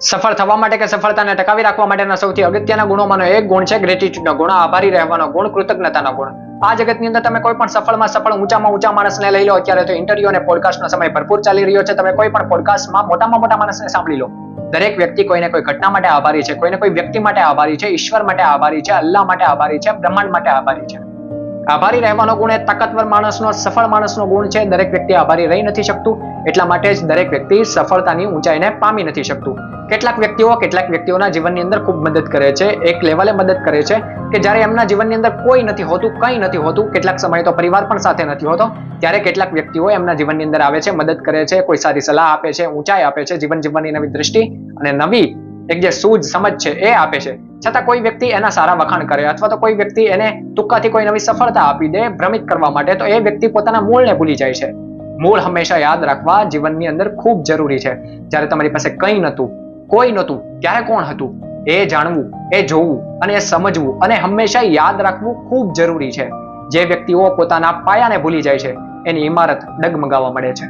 સફળ થવા માટે કે સફળતાને ટકાવી રાખવા માટેના સૌથી અગત્યના ગુણોમાંનો એક ગુણ છે ગ્રેટિટ્યુડનો ગુણ આભારી રહેવાનો ગુણ, કૃતજ્ઞતાનો ગુણ. આ જગતની અંદર તમે કોઈ પણ સફળમાં સફળ, ઊંચામાં ઊંચા માણસને લઈ લો, અત્યારે તો ઇન્ટરવ્યુ અને પોડકાસ્ટનો સમય ભરપૂર ચાલી રહ્યો છે. તમે કોઈ પણ પોડકાસ્ટમાં મોટામાં મોટા માણસને સાંભળી લો. દરેક વ્યક્તિ કોઈને કોઈ ઘટના માટે આભારી છે, કોઈને કોઈ વ્યક્તિ માટે આભારી છે, ઈશ્વર માટે આભારી છે, અલ્લાહ માટે આભારી છે, બ્રહ્માંડ માટે આભારી છે. આભારી રહેવાનો ગુણ એ તાકાતવર માણસનો, સફળ માણસનો ગુણ છે. દરેક વ્યક્તિ આભારી રહી નથી શકતું. એટલા માટે જ દરેક વ્યક્તિ સફળતાની ઊંચાઈને પામી નથી શકતું. કેટલાક વ્યક્તિઓ કેટલાક વ્યક્તિઓના જીવનની અંદર ખૂબ મદદ કરે છે. એક લેવલે મદદ કરે છે કે જ્યારે એમના જીવનની અંદર કોઈ નથી હોતું, કંઈ નથી હોતું, કેટલાક સમય તો પરિવાર પણ સાથે નથી હોતો, ત્યારે કેટલાક વ્યક્તિઓ એમના જીવનની અંદર આવે છે, મદદ કરે છે, કોઈ સારી સલાહ આપે છે, ઊંચાઈ આપે છે, જીવન જીવવાની નવી દ્રષ્ટિ અને નવી, એક જે સૂઝ, સમજ છે, એ આપે છે. છતાં કોઈ વ્યક્તિ એના સારા વખાણ કરે અથવા તો કોઈ વ્યક્તિ એને તુક્કાથી કોઈ નવી સફળતા આપી દે, ભ્રમિત કરવા માટે, તો એ વ્યક્તિ પોતાના મૂળને ભૂલી જાય છે. મૂળ હંમેશા યાદ રાખવા જીવનની અંદર ખૂબ જરૂરી છે. જ્યારે તમારી પાસે કંઈ નહોતું, કોઈ નહોતું, ત્યારે કોણ હતું? એ જાણવું, એ જોવું અને એ સમજવું અને હંમેશા યાદ રાખવું ખૂબ જરૂરી છે. જે વ્યક્તિઓ પોતાના પાયાને ભૂલી જાય છે, એની ઇમારત ડગમગાવા મળે છે.